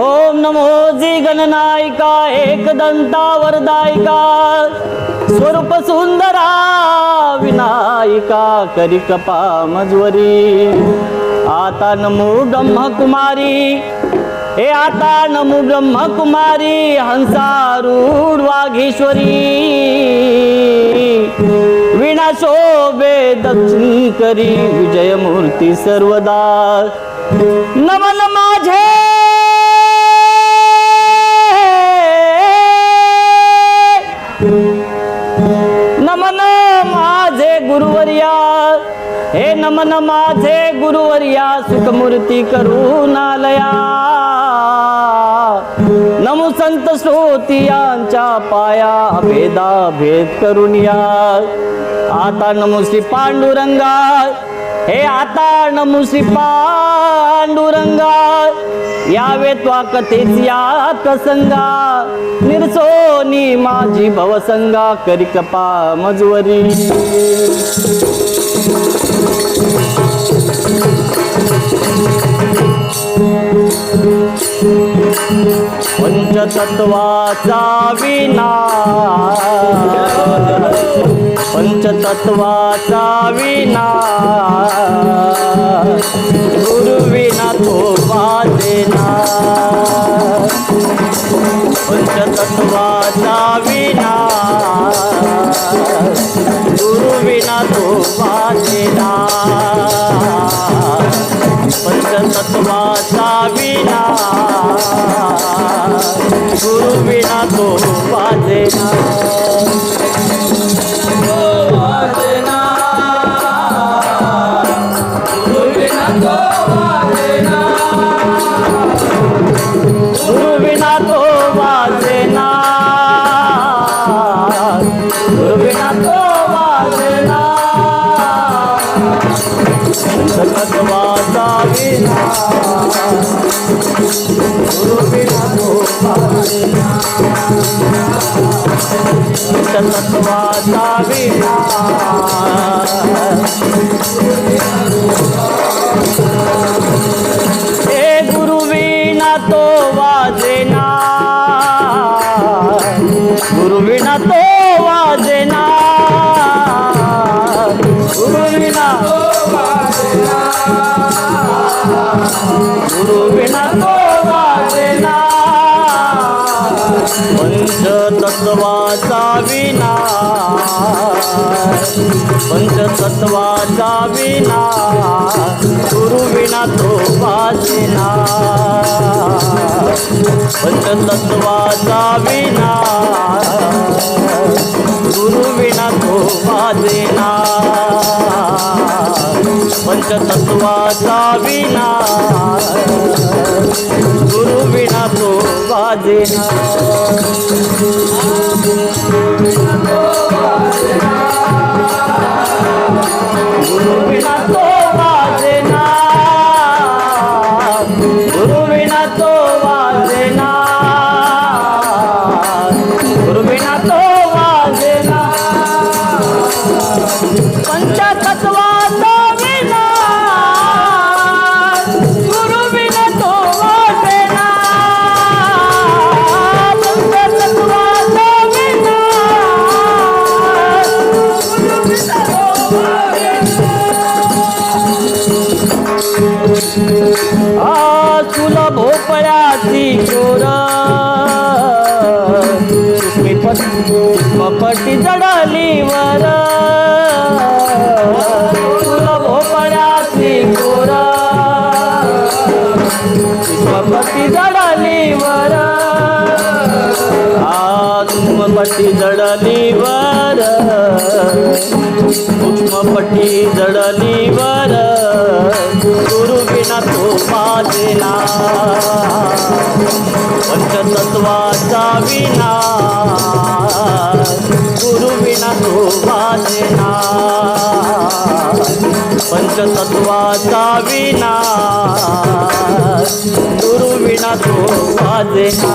ओम नमो जी गणनायिका एकदंता वरदायिका स्वरूप सुंदरा विनायिका करी कपा मजवरी आता नमो ब्रह्मकुमारी हे आता नमो ब्रह्मकुमारी हंसारूढ वाघेश्वरी. वीणा शोभे दक्षिण करी विजयमूर्ती सर्वदा. नमन माझे. नमन माझे गुरुवर्या. हे नमन माझे गुरुवर्या सुखमूर्ती करून आलया संत पाया भेदा भेद करून या. आता नमो श्री पांडुरंगा हे आता नमो श्री पांडुरंगा यावे त्वा कथेच या प्रसंगा. निर्सोनी माझी भवसंगा करी कपा मजवरी पंचतत्वाचा विनाश. पंचतत्वाचा विनाश. गुरुविना तो वाजेना पंचतत्वाचा विनाश. गुरुविना तो वाजेना गुरुविना तो वाजेना गुरुविना तो वाजेना गुरुविना तो वाजेना पंचतत्वाचा विना गुरुविना ए पंचतत्वाचा हे तो वाजेना गुरुविना तो वाजेना पंचतत्वाचा विना पंचतत्वाचा विना गुरुविना तो वाजेना पंचतत्वाचा विना गुरुविना तो वाजेना पंचतत्वाचा विना गुरुविना तो वाजेना पट्टी जडली वर सूक्ष्मपट्टी जडली वर गुरुविना तो पाजेना पंचतत्वाचा विना. गुरु विना तो वाजेना पंचतत्वाचा विना दुर्विणा तो वाजेना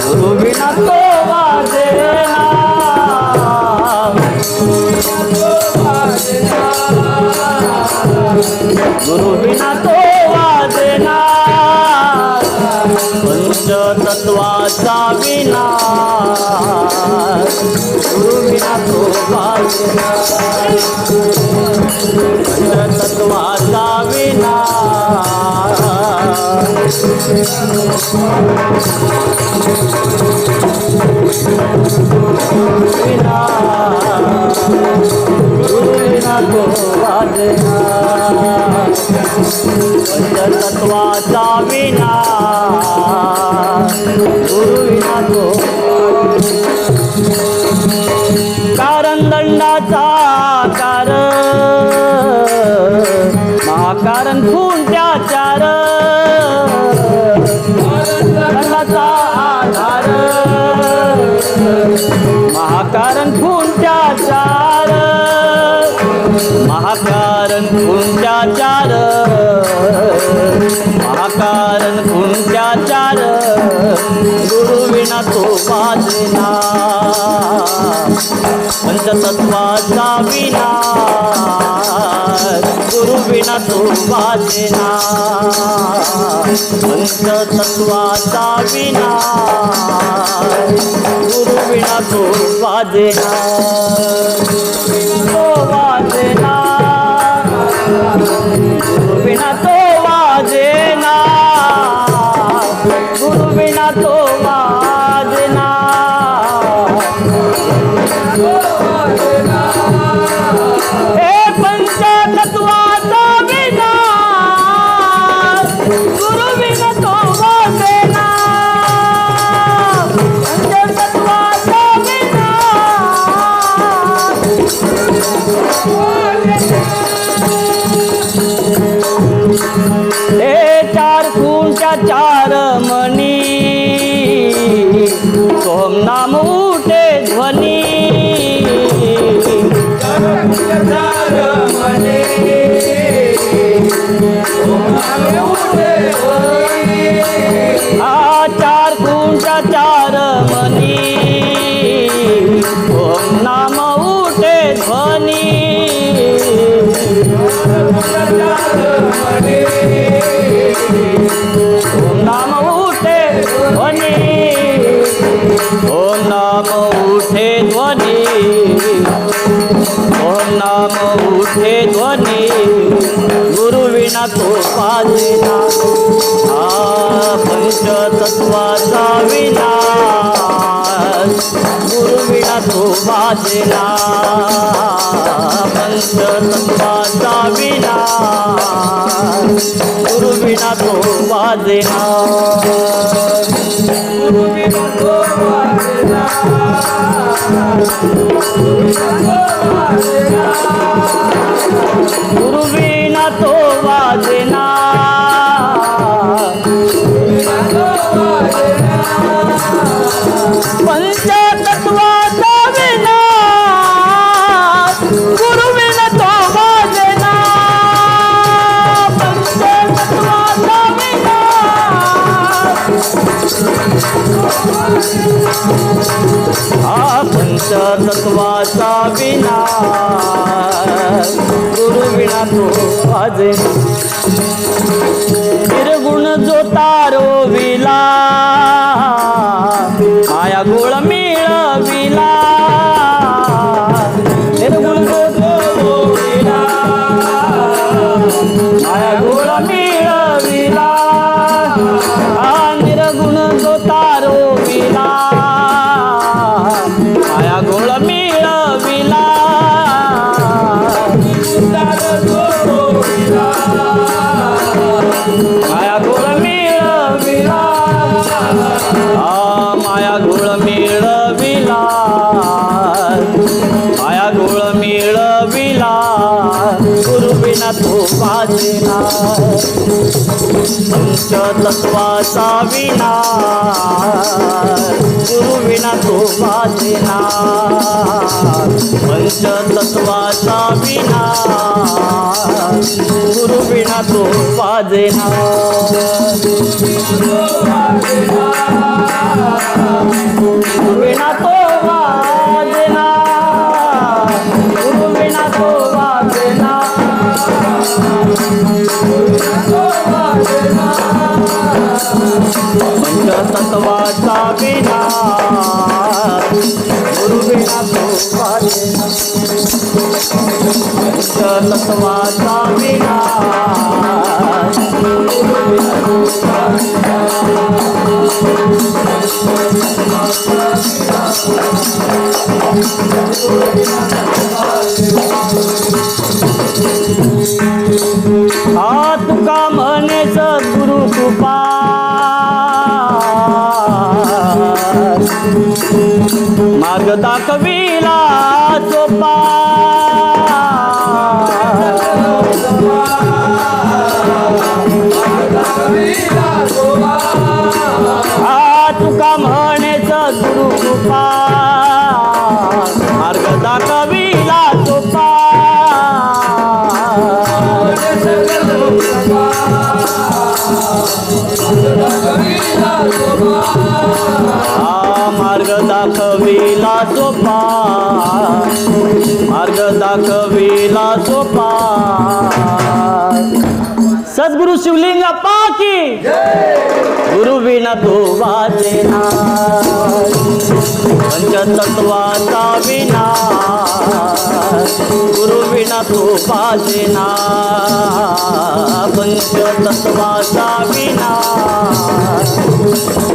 गुरुविना तो वाजेना गुरुविना तो वाजेना पंचतत्वाचा विना गुरु विना तो पंचतत्वाचा विना पंचतत्वाचा कारण दंडाचा कार महाकारण खूनच्या त्याचार दंडाचा आधार. महाकारण खून त्याचार महाकारण खून त्याचार महाकारण चार गुरु विना तो वाजना पंचतत्वाचा विना गुरु विना तो वाजना पंचतत्वाचा विना गुरु विना तो वाजना तो वाजना गुरु ध्वनी। ओम नाम उठे ध्वनी। ओम तो पाजना हा पंचतत्वाचा विना गुरु विना तो वाजना पंचतत्वाचा विना गुरु विना तो वाजना गुरु विना तो वाजना गुरु हा पंचतत्वाचा विना गुरु विना तो वाजे. निर्गुण जो तारो विला तत्वाचा विना गुरु विना तो वाजना पंचतत्वाचा विना गुरु विना तो वाजना. गुरु विना तो वाजेना गुरु विना तो वाजना. पंचतत्वाचा विना गुरु विना तो वाचेना पंचतत्वाचा विना मार्ग दाखविला सोपा हा तुका म्हणेच गुरु कृपा. दाखविला सोपा मार्ग दाखविला सोपा सद्गुरु शिवलिंग पाकी. गुरु विना तो वाचे पंचतत्वाचा विना गुरु विना तो वाचेना पंचतत्वाचा विना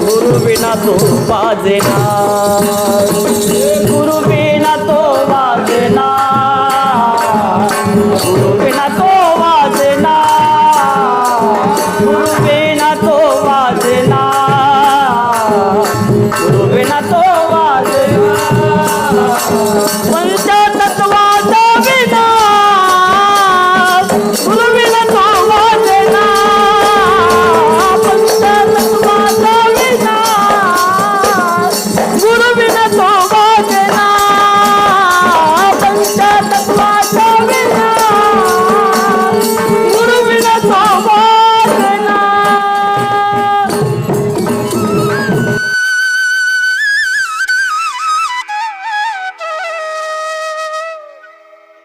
গুরু বিনা তো বাজে না। গুরু